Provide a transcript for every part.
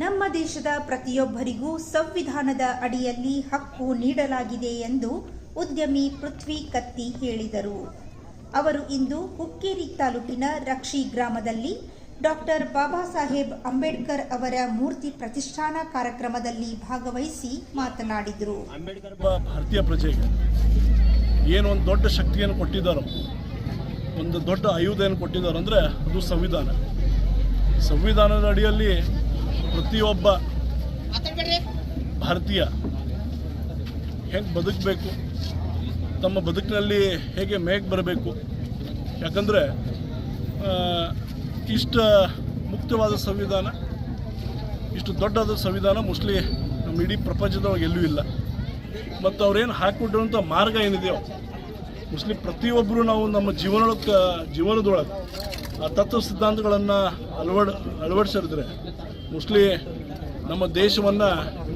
ನಮ್ಮ ದೇಶದ ಪ್ರತಿಯೊಬ್ಬರಿಗೂ ಸಂವಿಧಾನದ ಅಡಿಯಲ್ಲಿ ಹಕ್ಕು ನೀಡಲಾಗಿದೆ ಎಂದು ಉದ್ಯಮಿ ಪೃಥ್ವಿ ಕತ್ತಿ ಹೇಳಿದರು. ಅವರು ಇಂದು ಹುಕ್ಕೇರಿ ತಾಲೂಕಿನ ರಕ್ಷಿ ಗ್ರಾಮದಲ್ಲಿ ಡಾಕ್ಟರ್ ಬಾಬಾ ಸಾಹೇಬ್ ಅಂಬೇಡ್ಕರ್ ಅವರ ಮೂರ್ತಿ ಪ್ರತಿಷ್ಠಾನ ಕಾರ್ಯಕ್ರಮದಲ್ಲಿ ಭಾಗವಹಿಸಿ ಮಾತನಾಡಿದರು. ಅಂಬೇಡ್ಕರ್ ಭಾರತೀಯ ಪ್ರಜೆಗೆ ಏನು ಒಂದು ದೊಡ್ಡ ಶಕ್ತಿಯನ್ನು ಕೊಟ್ಟಿದ್ದಾರೋ, ಒಂದು ದೊಡ್ಡ ಆಯುಧ ಏನು ಕೊಟ್ಟಿದ್ದಾರೆ ಅಂದರೆ ಅದು ಸಂವಿಧಾನ. ಸಂವಿಧಾನದ ಅಡಿಯಲ್ಲಿ ಪ್ರತಿಯೊಬ್ಬ ಭಾರತೀಯ ಹೆಂಗೆ ಬದುಕಬೇಕು ತಮ್ಮ ಬದುಕಿನಲ್ಲಿ ಹೇಗೆ ಮೇಗ್ ಬರಬೇಕು ಯಾಕಂದರೆ ಇಷ್ಟ ಮುಕ್ತವಾದ ಸಂವಿಧಾನ ಇಷ್ಟು ದೊಡ್ಡದಾದ ಸಂವಿಧಾನ ಮೋಸ್ಟ್ಲಿ ನಮ್ಮ ಇಡೀ ಪ್ರಪಂಚದೊಳಗೆ ಎಲ್ಲೂ ಇಲ್ಲ. ಮತ್ತು ಅವ್ರೇನು ಹಾಕಿಕೊಟ್ಟಿರುವಂಥ ಮಾರ್ಗ ಏನಿದೆಯೋ ಮೋಸ್ಟ್ಲಿ ಪ್ರತಿಯೊಬ್ಬರು ನಾವು ನಮ್ಮ ಜೀವನದೊಳಗೆ ಜೀವನದೊಳಗೆ ಆ ತತ್ವ ಸಿದ್ಧಾಂತಗಳನ್ನು ಅಳವಡ ಅಳವಡಿಸಿದ್ರೆ ಮೋಸ್ಟ್ಲಿ ನಮ್ಮ ದೇಶವನ್ನು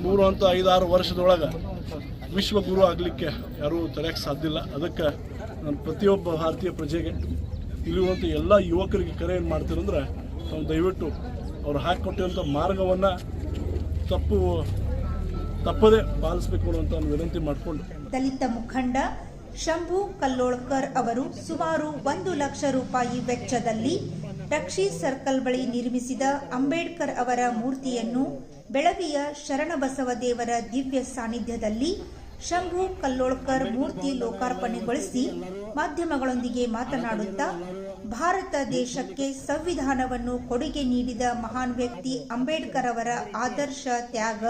ಮೂರು ಅಂತ ಐದಾರು ವರ್ಷದೊಳಗೆ ವಿಶ್ವಗುರು ಆಗಲಿಕ್ಕೆ ಯಾರೂ ತಡೆಯಕ್ಕೆ ಸಾಧ್ಯ ಇಲ್ಲ. ಅದಕ್ಕೆ ನಾನು ಪ್ರತಿಯೊಬ್ಬ ಭಾರತೀಯ ಪ್ರಜೆಗೆ ಇಲ್ಲಿರುವಂಥ ಎಲ್ಲ ಯುವಕರಿಗೆ ಕರೆ ಏನು ಮಾಡ್ತೀರಂದ್ರೆ ನಾವು ದಯವಿಟ್ಟು ಅವ್ರು ಹಾಕಿಕೊಟ್ಟಿರುವಂಥ ಮಾರ್ಗವನ್ನು ತಪ್ಪು ತಪ್ಪದೆ ಪಾಲಿಸಬೇಕು ಅಂತ ಒಂದು ವಿನಂತಿ ಮಾಡಿಕೊಂಡು ದಲಿತ ಮುಖಂಡ ಶಂಭು ಕಲ್ಲೋಳ್ಕರ್ ಅವರು ಸುಮಾರು ಒಂದು ಲಕ್ಷ ರೂಪಾಯಿ ವೆಚ್ಚದಲ್ಲಿ ರಕ್ಷಿ ಸರ್ಕಲ್ ಬಳಿ ನಿರ್ಮಿಸಿದ ಅಂಬೇಡ್ಕರ್ ಅವರ ಮೂರ್ತಿಯನ್ನು ಬೆಳವಿಯ ಶರಣಬಸವ ದೇವರ ದಿವ್ಯ ಸಾನ್ನಿಧ್ಯದಲ್ಲಿ ಶಂಭು ಕಲ್ಲೋಳ್ಕರ್ ಮೂರ್ತಿ ಲೋಕಾರ್ಪಣೆಗೊಳಿಸಿ ಮಾಧ್ಯಮಗಳೊಂದಿಗೆ ಮಾತನಾಡುತ್ತಾ, ಭಾರತ ದೇಶಕ್ಕೆ ಸಂವಿಧಾನವನ್ನು ಕೊಡುಗೆ ನೀಡಿದ ಮಹಾನ್ ವ್ಯಕ್ತಿ ಅಂಬೇಡ್ಕರ್ ಅವರ ಆದರ್ಶ ತ್ಯಾಗ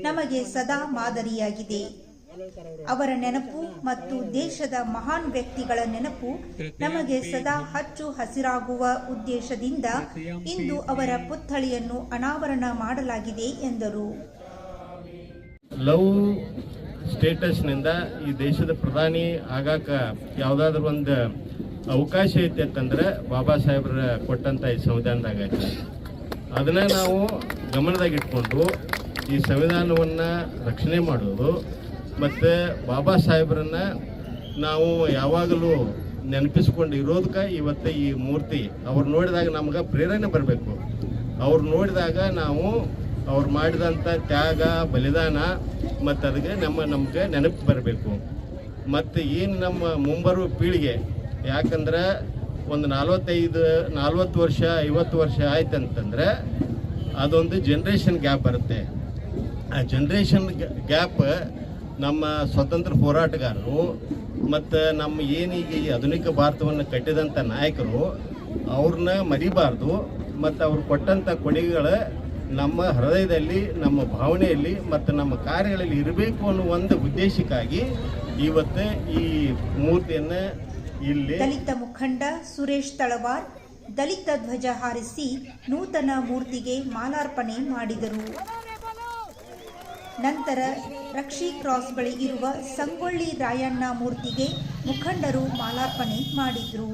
ನಮಗೆ ಸದಾ ಮಾದರಿಯಾಗಿದೆ. ಅವರ ನೆನಪು ಮತ್ತು ದೇಶದ ಮಹಾನ್ ವ್ಯಕ್ತಿಗಳ ನೆನಪು ನಮಗೆ ಸದಾ ಹಚ್ಚು ಹಸಿರಾಗುವ ಉದ್ದೇಶದಿಂದ ಇಂದು ಅವರ ಪುತ್ಥಳಿಯನ್ನು ಅನಾವರಣ ಮಾಡಲಾಗಿದೆ ಎಂದರು. ಲವ್ ಸ್ಟೇಟಸ್ನಿಂದ ಈ ದೇಶದ ಪ್ರಧಾನಿ ಆಗಾಕ ಯಾವುದಾದ್ರೂ ಒಂದು ಅವಕಾಶ ಐತೆ ಅಂತಂದ್ರೆ ಬಾಬಾ ಸಾಹೇಬ್ರ ಕೊಟ್ಟಂತ ಈ ಸಂವಿಧಾನದಾಗ ಅದನ್ನ ನಾವು ಗಮನದಾಗಿಟ್ಕೊಂಡು ಈ ಸಂವಿಧಾನವನ್ನ ರಕ್ಷಣೆ ಮಾಡೋದು ಮತ್ತು ಬಾಬಾ ಸಾಹೇಬ್ರನ್ನ ನಾವು ಯಾವಾಗಲೂ ನೆನಪಿಸ್ಕೊಂಡು ಇರೋದಕ್ಕೆ ಇವತ್ತು ಈ ಮೂರ್ತಿ ಅವ್ರು ನೋಡಿದಾಗ ನಮ್ಗೆ ಪ್ರೇರಣೆ ಬರಬೇಕು. ಅವ್ರು ನೋಡಿದಾಗ ನಾವು ಅವ್ರು ಮಾಡಿದಂಥ ತ್ಯಾಗ, ಬಲಿದಾನ ಮತ್ತು ಅದಕ್ಕೆ ನಮ್ಮ ನಮಗೆ ನೆನಪು ಬರಬೇಕು. ಮತ್ತು ಏನು ನಮ್ಮ ಮುಂಬರುವ ಪೀಳಿಗೆ ಯಾಕಂದ್ರೆ ಒಂದು ನಲ್ವತ್ತೈದು, ನಲ್ವತ್ತು ವರ್ಷ, ಐವತ್ತು ವರ್ಷ ಆಯ್ತಂತಂದ್ರೆ ಅದೊಂದು ಜನ್ರೇಷನ್ ಗ್ಯಾಪ್ ಬರುತ್ತೆ. ಆ ಜನ್ರೇಷನ್ ಗ್ಯಾಪ್ ನಮ್ಮ ಸ್ವತಂತ್ರ ಹೋರಾಟಗಾರರು ಮತ್ತು ನಮ್ಮ ಏನೀಗ ಈ ಆಧುನಿಕ ಭಾರತವನ್ನು ಕಟ್ಟಿದಂಥ ನಾಯಕರು, ಅವ್ರನ್ನ ಮರಿಬಾರ್ದು ಮತ್ತು ಅವ್ರು ಕೊಟ್ಟಂಥ ಕೊಡುಗೆಗಳ ನಮ್ಮ ಹೃದಯದಲ್ಲಿ, ನಮ್ಮ ಭಾವನೆಯಲ್ಲಿ ಮತ್ತು ನಮ್ಮ ಕಾರ್ಯಗಳಲ್ಲಿ ಇರಬೇಕು ಅನ್ನೋ ಒಂದು ಉದ್ದೇಶಕ್ಕಾಗಿ ಇವತ್ತು ಈ ಮೂರ್ತಿಯನ್ನು ಇಲ್ಲಿ ದಲಿತ ಮುಖಂಡ ಸುರೇಶ್ ತಳವಾರ್ ದಲಿತ ಧ್ವಜ ಹಾರಿಸಿ ನೂತನ ಮೂರ್ತಿಗೆ ಮಾಲಾರ್ಪಣೆ ಮಾಡಿದರು. ನಂತರ ರಕ್ಷಿ ಕ್ರಾಸ್ ಬಳಿ ಇರುವ ಸಂಗೊಳ್ಳಿ ರಾಯಣ್ಣ ಮೂರ್ತಿಗೆ ಮುಖಂಡರು ಮಾಲಾರ್ಪಣೆ ಮಾಡಿದರು.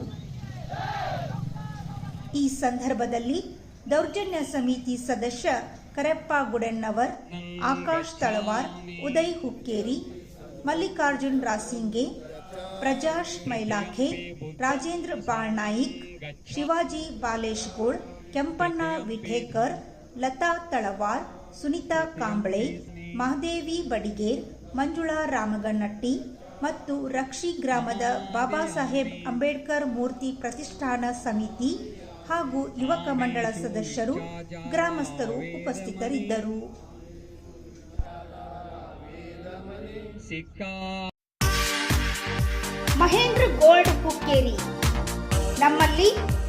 ಈ ಸಂದರ್ಭದಲ್ಲಿ ದೌರ್ಜನ್ಯ ಸಮಿತಿ ಸದಸ್ಯ ಕರೆಪ್ಪ ಗುಡೆನ್ನವರ್ ಆಕಾಶ್ ತಳವಾರ್, ಉದಯ್ ಹುಕ್ಕೇರಿ, ಮಲ್ಲಿಕಾರ್ಜುನ್ ರಾಸಿಂಗೆ, ಪ್ರಜಾಶ್ ಮೈಲಾಖೆ, ರಾಜೇಂದ್ರ ಬಾಳ್ನಾಯಿಕ್, ಶಿವಾಜಿ ಬಾಲೇಶ್ಗೋಳ್, ಕೆಂಪಣ್ಣ ವಿಠೇಕರ್, ಲತಾ ತಳವಾರ್ ಸುನಿತಾ ಕಾಂಬಳೆ ಮಹಾದೇವಿ ಬಡಿಗೇರ್ ಮಂಜುಳಾ ರಾಮಗನ್ನಟ್ಟಿ ಮತ್ತು ರಕ್ಷಿ ಗ್ರಾಮದ ಬಾಬಾ ಸಾಹೇಬ್ ಅಂಬೇಡ್ಕರ್ ಮೂರ್ತಿ ಪ್ರತಿಷ್ಠಾನ ಸಮಿತಿ ಹಾಗೂ ಯುವಕ ಮಂಡಳ ಸದಸ್ಯರು ಗ್ರಾಮಸ್ಥರು ಉಪಸ್ಥಿತರಿದ್ದರು. ಮಹೇಂದ್ರ ಗೋಲ್ಡ್ ಹುಕ್ಕೇರಿ. ನಮ್ಮಲ್ಲಿ